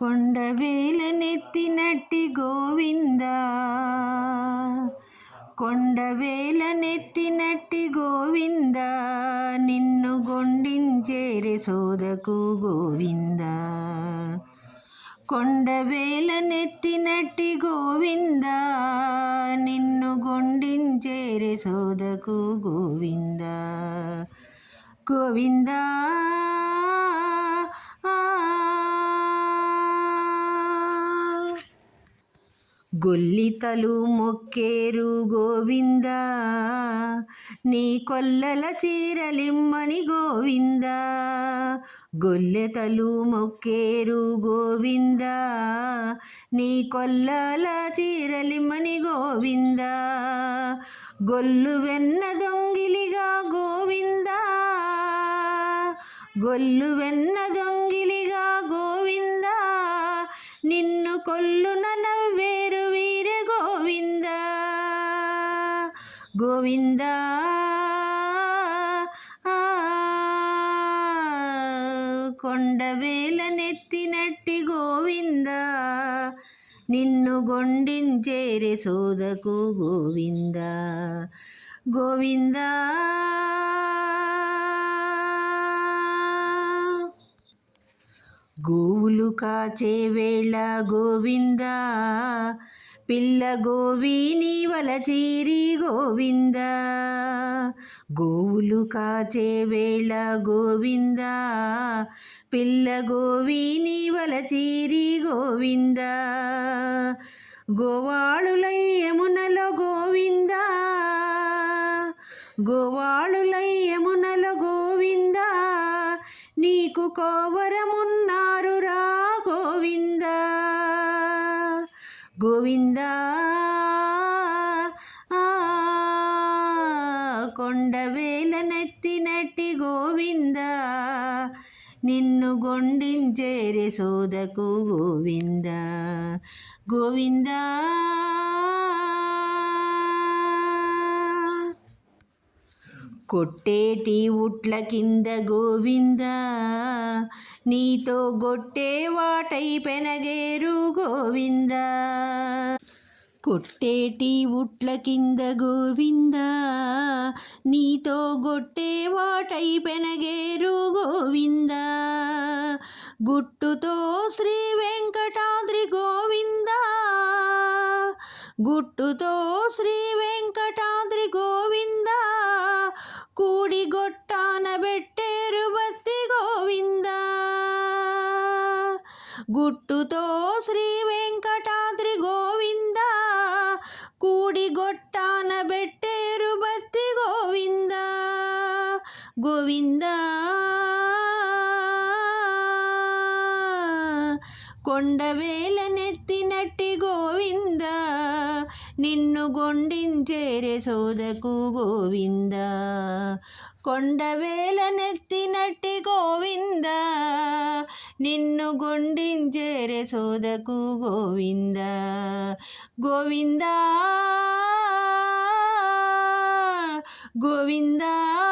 కొండవేల నెత్తినట్టి గోవింద? కొండవేల నెత్తినట్టి గోవింద? నిన్ను గొండించేరే సోదకు గోవింద? కొండవేల నెత్తినట్టి గోవింద? నిన్ను గొండించేరే సోదకు గోవింద? గోవిందా? గొల్లితలు మొక్కేరు గోవింద. నీ కొల్లల చీరలిమ్మని గోవింద. గొల్లెతలు మొక్కేరు గోవింద. నీ కొల్లల చీరలిమ్మని గోవింద. గొల్లు వెన్న దొంగిలిగా గోవింద. గొల్లు వెన్న దొంగిలిగా గోవింద. నిన్ను కొల్లున గోవింద. కొండవేల నెత్తినట్టి గోవింద. నిన్ను గొండించేరే సోదకు గోవింద. గోవింద. గోవులు కాచే వేళ గోవిందా. పిల్ల గోవిని వలచేరి గోవింద. గోవులు కాచే వేళ గోవింద. పిల్ల గోవిని వలచేరి గోవింద. గోవాళులై యమునలో గోవింద. గోవాళులై గోవింద. నీకు కోవరమున్నారు రా గోవింద కొండవేల నెత్తినట్టి గోవింద నిన్ను గొండించేరే సోదకు గోవింద. గోవింద. కొట్టేటి ఉట్ల కింద గోవిందా నీతో గొట్టే వాటై పెనగేరు గోవింద. కొట్టేటి ఉట్ల కింద గోవింద. నీతో గొట్టే వాటై పెనగేరు గోవింద. గుట్టుతో శ్రీ వెంకటాద్రి గోవింద. గుట్టుతో శ్రీ వెంకటాద్రి గోవింద. కూడి గుట్టుతో శ్రీ వెంకటాద్రి గోవింద కూడి గొట్టాన బెట్టేరు బత్తి గోవింద. గోవింద కొండవేల నెత్తినట్టి గోవింద నిన్ను గొండించేరే సోదకు గోవింద. కొండవేలనెత్తినట్టి గోవింద నిన్ను గుండించేరే సోదకు గోవింద. గోవిందా గోవిందా.